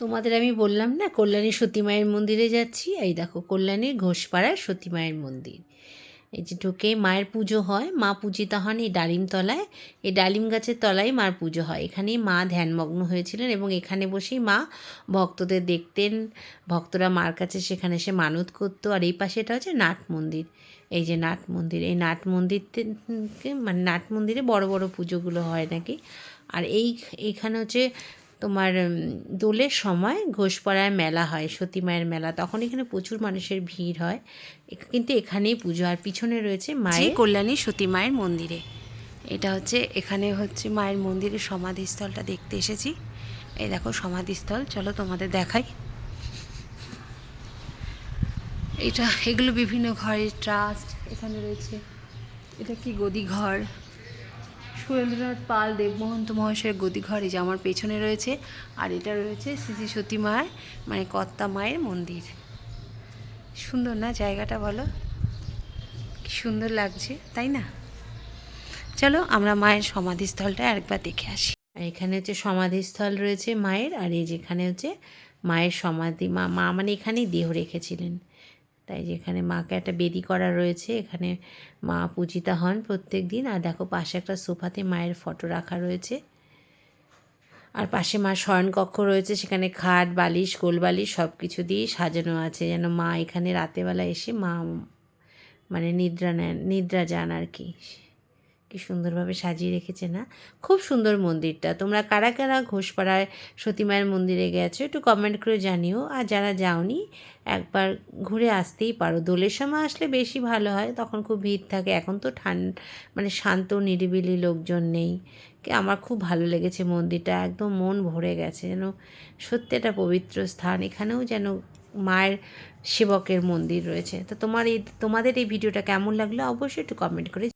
তোমাদের আমি বললাম না, কল্যাণী সতী মায়ের মন্দিরে যাচ্ছি। এই দেখো কল্যাণীর ঘোষপাড়ায় সতী মায়ের মন্দির। এই যে ঢুকে, মায়ের পুজো হয়। মা পূজিতা হন এই ডালিম তলায়। এই ডালিম গাছের তলায় মার পুজো হয়। এখানেই মা ধ্যানমগ্ন হয়েছিলেন এবং এখানে বসেই মা ভক্তদের দেখতেন। ভক্তরা মার কাছে সেখানে এসে মানত করতো। আর এই পাশে এটা হচ্ছে নাট মন্দির। এই যে নাট মন্দির, এই নাট মন্দির মানে নাট মন্দিরে বড় বড় পুজোগুলো হয় নাকি। আর এই, এইখানে হচ্ছে তোমার দোলের সময় ঘোষপাড়ায় মেলা হয় সতী মায়ের মেলা। তখন এখানে প্রচুর মানুষের ভিড় হয়। কিন্তু এখানেই পুজো। আর পিছনে রয়েছে মায়ের কল্যাণী সতী মায়ের মন্দিরে। এটা হচ্ছে এখানে হচ্ছে মায়ের মন্দিরের সমাধিস্থলটা দেখতে এসেছি। এই দেখো সমাধিস্থল। চলো তোমাদের দেখাই। এটা এগুলো বিভিন্ন ঘরের ট্রাস্ট এখানে রয়েছে এটা কি গদি ঘর সুরেন্দ্রনাথ পাল, দেবমহন্ত মহাশয়ের গদিঘর যে আমার পেছনে রয়েছে। আর এটা রয়েছে শ্রী সতী মায়ের মানে কর্তা মায়ের মন্দির। সুন্দর না জায়গাটা বলো? কি সুন্দর লাগছে, তাই না? চলো আমরা মায়ের সমাধিস্থলটা একবার দেখে আসি। আর এখানে হচ্ছে সমাধিস্থল রয়েছে মায়ের, আর এই যেখানে হচ্ছে মায়ের সমাধি, মা মা মানে এখানেই দেহ রেখেছিলেন। তাই যেখানে মাকে একটা বেদি করা রয়েছে, এখানে মা পূজিতা হন প্রত্যেক দিন আর দেখো পাশে একটা সোফাতে মায়ের ফটো রাখা রয়েছে। আর পাশে মা শয়নকক্ষ রয়েছে, সেখানে খাট, বালিশ, গোল বালিশ সব কিছু দিয়ে সাজানো আছে, যেন মা এখানে রাতেবেলা এসে মা মানে নিদ্রা নেন, নিদ্রা যান আর কি। কি সুন্দরভাবে সাজিয়ে রেখেছে না? খুব সুন্দর মন্দিরটা। তোমরা কারা কারা ঘোষপাড়ায় সতীমায়ের মন্দিরে গেছো একটু কমেন্ট করে জানিও। আর যারা যাওনি, একবার ঘুরে আসতেই পারো। দোলের সময় আসলে বেশি ভালো হয়, তখন খুব ভিড় থাকে। এখন তো ঠান মানে শান্ত, নিরিবিলি লোকজন নেই। কি, আমার খুব ভালো লেগেছে মন্দিরটা। একদম মন ভরে গেছে যেন সত্যি একটা পবিত্র স্থান। এখানেও যেন মায়ের সেবকের মন্দির রয়েছে। তো তোমার এই, তোমাদের এই ভিডিওটা কেমন লাগল? অবশ্যই একটু কমেন্ট করে